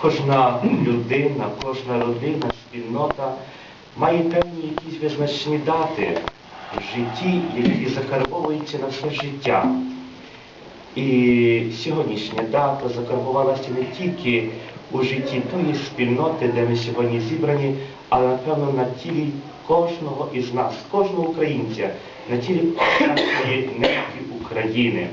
Кожна людина, кожна родина, спільнота має певні якісь визначні дати в житті, які закарбовуються на все життя. І сьогоднішня дата закарбувалася не тільки у житті тої спільноти, де ми сьогодні зібрані, але напевно на тілі кожного із нас, кожного українця, на тілі нашої неньки України.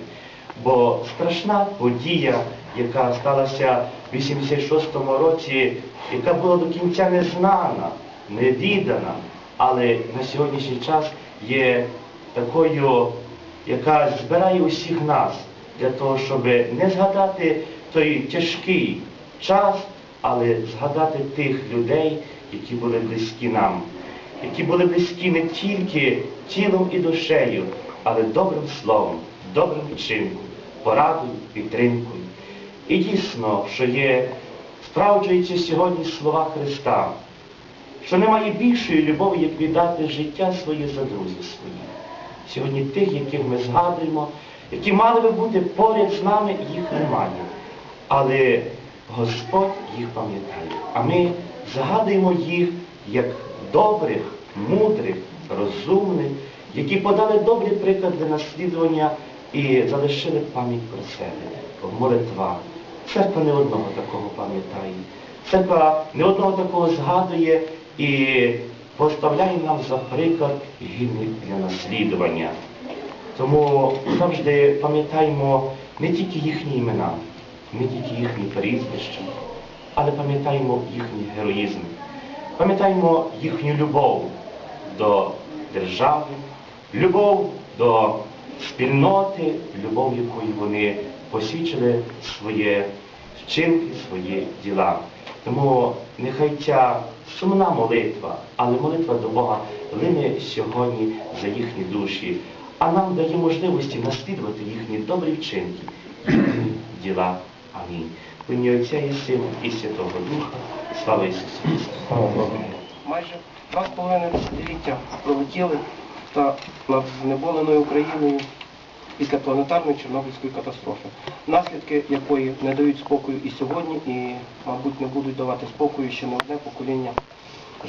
Бо страшна подія, яка сталася в 86-му році, яка була до кінця незнана, невідана, але на сьогоднішній час є такою, яка збирає усіх нас для того, щоб не згадати той тяжкий час, але згадати тих людей, які були близькі нам, які були близькі не тільки тілом і душею, але добрим словом, добрим вчинком, порадою, підтримкою. І дійсно, що є, справджуються сьогодні слова Христа, що немає більшої любові, як віддати життя своє за друзів своїх. Сьогодні тих, яких ми згадуємо, які мали би бути поряд з нами, їх немає. Але Господь їх пам'ятає. А ми згадуємо їх як добрих, мудрих, розумних, які подали добрий приклад для наслідування і залишили пам'ять про себе в молитвах. Церква не одного такого пам'ятає. Церква не одного такого згадує і поставляє нам за приклад гідних для наслідування. Тому завжди пам'ятаємо не тільки їхні імена, не тільки їхні прізвища, але пам'ятаємо їхній героїзм. Пам'ятаємо їхню любов до держави, любов до спільноти, любов, якою вони посвідчили своє вчинки, свої діла. Тому нехай ця сумна молитва, але молитва до Бога лине сьогодні за їхні душі, а нам дає можливості наслідувати їхні добрі вчинки, їхні діла. Амінь. В ім'я Отця і Сина і Святого Духа. Слава Ісусу Христу! Майже два з половиною десятиліття пролетіли та над знеболеною Україною після планетарної Чорнобильської катастрофи, наслідки якої не дають спокою і сьогодні, і, мабуть, не будуть давати спокою ще не одне покоління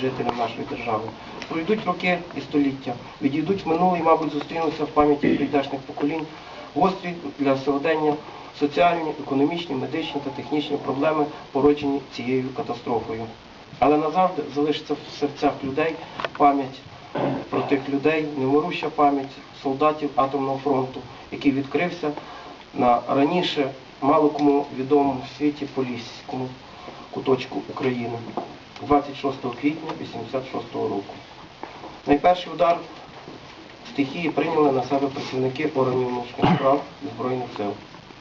жителям нашої держави. Пройдуть роки і століття, відійдуть в минуле і, мабуть, зустрінуться в пам'яті прийдешних поколінь, гострі для сьогодення соціальні, економічні, медичні та технічні проблеми, породжені цією катастрофою. Але назавжди залишиться в серцях людей пам'ять про тих людей, невмируща пам'ять солдатів атомного фронту, який відкрився на раніше мало кому відомому в світі поліському куточку України 26 квітня 86 року. Найперший удар стихії прийняли на себе працівники органів внутрішніх справ Збройних сил.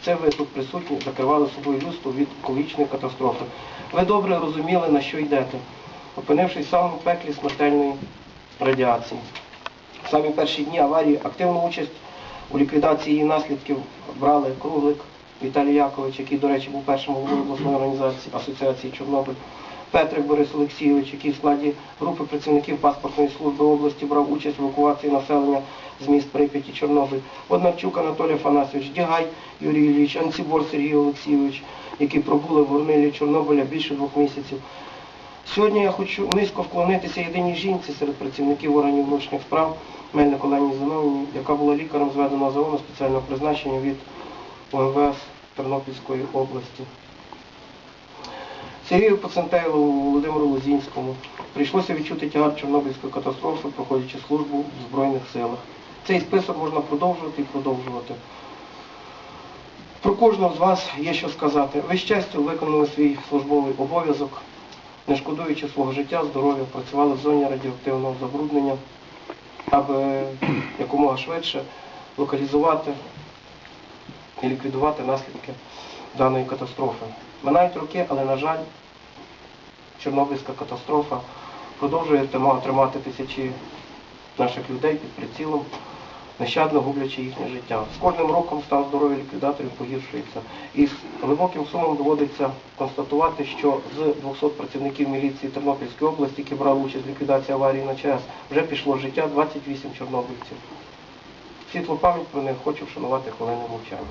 Це ви тут присутні закривали собою людство від екологічної катастрофи. Ви добре розуміли, на що йдете, опинившись в самому пеклі смертельної радіації. В самі перші дні аварії активну участь у ліквідації її наслідків брали Круглик Віталій Якович, який, до речі, був першим головою обласної організації Асоціації Чорнобиль, Петрик Борис Олексійович, який в складі групи працівників паспортної служби області брав участь в евакуації населення з міст Прип'яті Чорнобиль, Однарчук Анатолій Афанасьович, Дягай Юрій Ілліч, Анцібор Сергій Олексійович, які пробули в горнилі Чорнобиля більше двох місяців. Сьогодні я хочу низько вклонитися єдиній жінці серед працівників органів внутрішніх справ Мельник Олені Зиновні, яка була лікарем зведеного загону спеціального призначення від УМВС Тернопільської області. Сергію Поцентейлову, Володимиру Лозінському прийшлося відчути тягар Чорнобильської катастрофи, проходячи службу в Збройних силах. Цей список можна продовжувати і продовжувати. Про кожного з вас є що сказати. Ви честю виконали свій службовий обов'язок, не шкодуючи свого життя, здоров'я, працювали в зоні радіоактивного забруднення, аби якомога швидше локалізувати і ліквідувати наслідки даної катастрофи. Минають роки, але, на жаль, Чорнобильська катастрофа продовжує тримати тисячі наших людей під прицілом, нещадно гублячи їхнє життя. З кожним роком стан здоров'я ліквідаторів погіршується. І з глибоким сумом доводиться констатувати, що з 200 працівників міліції Тернопільської області, які брали участь в ліквідації аварії на ЧАЕС, вже пішло життя 28 чорнобильців. Світлу пам'ять про них хочу вшанувати хвилини мовчання.